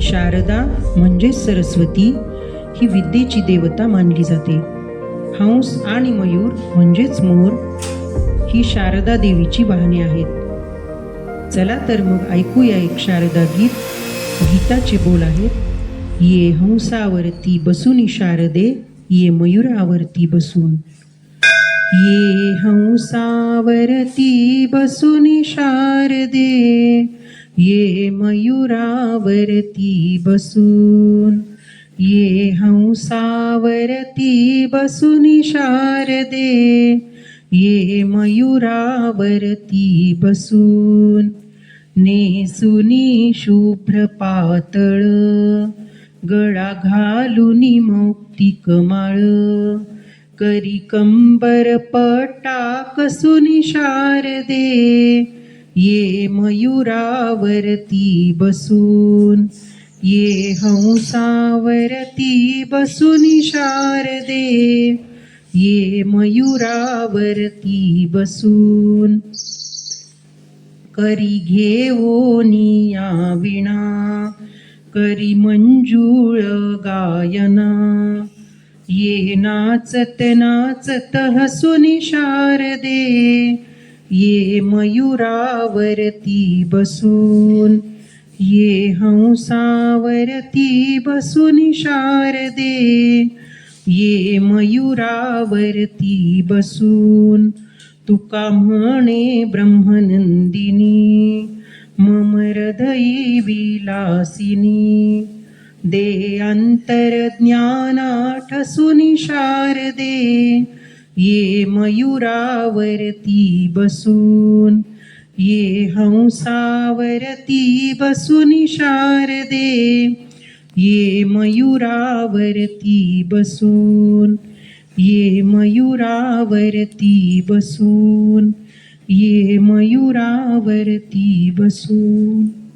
शारदा म्हणजे सरस्वती ही विद्येची देवता मानली जाते. हंस आणि मयूर म्हणजेच मोर ही शारदा देवीची वाहने आहेत. चला तर मग ऐकूया एक शारदा गीत. गीताचे बोल आहेत. ये हंसावरती बसून शारदे ये मयुरावरती बसून. ये हंसावरती बसून शारदे ये मयुरावरती बसून ये हंसावरती बसून शारदे ये मयुरावरती बसून नेसुनी शुभ्र पातळ गळा घालून मौक्तिक माळ करी कंबर पटा कसुनी शारदे ये मयुरावरती बसून ये हंसावरती बसून शारदे ये मयुरावरती बसून. करी घेवोनिया विणा करी मंजुळ गायना ये नाचत नाचत हसुनी शारदे ये मयुरावरती बसून ये हंसावरती बसून शारदे ये मयुरावरती बसून तुका म्हणे ब्रह्मनंदिनी मम हृदयी विलासिनी दे अंतरज्ञानाठसुनी शारदे ये मयुरावरती बसून ये हंसावरती बसून शारदे ये मयुरावरती बसून ये मयुरावरती बसून ये मयुरावरती बसून।